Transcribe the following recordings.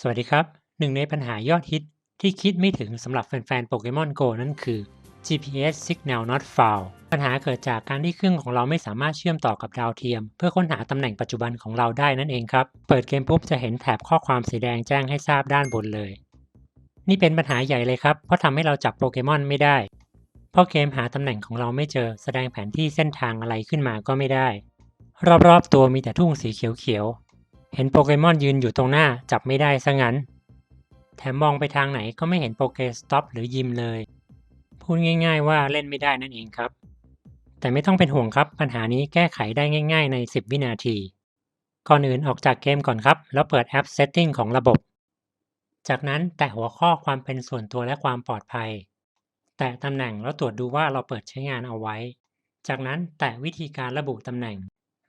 สวัสดีครับ หนึ่งในปัญหายอดฮิตที่คิดไม่ถึงสำหรับแฟนๆโปเกมอน Go นั่นคือ GPS Signal Not Found ปัญหาเกิดจากการที่เครื่องของเราไม่สามารถเชื่อมต่อกับดาวเทียม เพื่อค้นหาตำแหน่งปัจจุบันของเราได้นั่นเองครับ เปิดเกมปุ๊บจะเห็นแถบข้อความสีแดงแจ้งให้ทราบด้านบนเลย นี่เป็นปัญหาใหญ่เลยครับ เพราะทำให้เราจับโปเกมอนไม่ได้ เพราะเกมหาตำแหน่งของเราไม่เจอแสดงแผนที่เส้นทางอะไรขึ้นมาก็ไม่ได้ รอบๆตัวมีแต่ทุ่งสีเขียวๆ เห็นโปเกมอนยืนอยู่ตรงหน้าจับไม่ได้ซะงั้น แถมมองไปทางไหนก็ไม่เห็นโปเกสต็อปหรือยิมเลย พูดง่าย ๆ ว่าเล่นไม่ได้นั่นเองครับ แต่ไม่ต้องเป็นห่วงครับ ปัญหานี้แก้ไขได้ง่าย ๆ ใน 10 วินาที ก่อนอื่นออกจากเกมก่อนครับ แล้วเปิดแอป Setting ของระบบ จากนั้นแตะหัวข้อความเป็นส่วนตัวและความปลอดภัย แตะตำแหน่งแล้วตรวจดูว่าเราเปิดใช้งานเอาไว้ จากนั้นแตะวิธีการระบุตำแหน่ง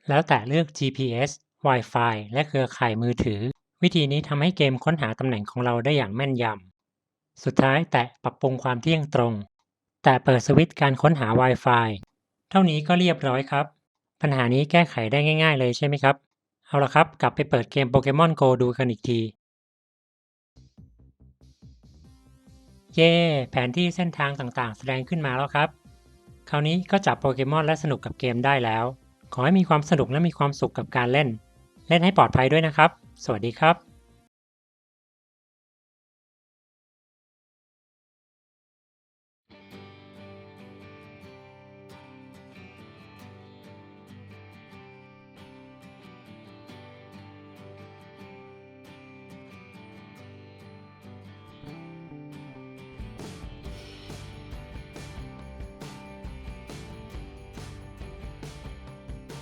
แล้วแตะเลือก GPS Wi-Fi และเครือข่ายมือถือ วิธีนี้ทำให้เกมค้นหาตำแหน่งของเราได้อย่างแม่นยำ สุดท้ายแตะปรับปรุงความเที่ยงตรง แต่เปิดสวิตช์การค้นหา Wi-Fi เท่านี้ก็เรียบร้อยครับ ปัญหานี้แก้ไขได้ง่าย ๆ เลยใช่ไหมครับ เอาละครับ กลับไปเปิดเกม Pokemon Go ดูกันอีกที เย้ แผนที่เส้นทางต่างๆ แสดงขึ้นมาแล้วครับ คราวนี้ก็จับโปเกมอนและสนุกกับเกมได้แล้ว ขอให้มีความสนุกและมีความสุขกับการเล่น เล่นให้ปลอดภัยด้วยนะครับ สวัสดีครับ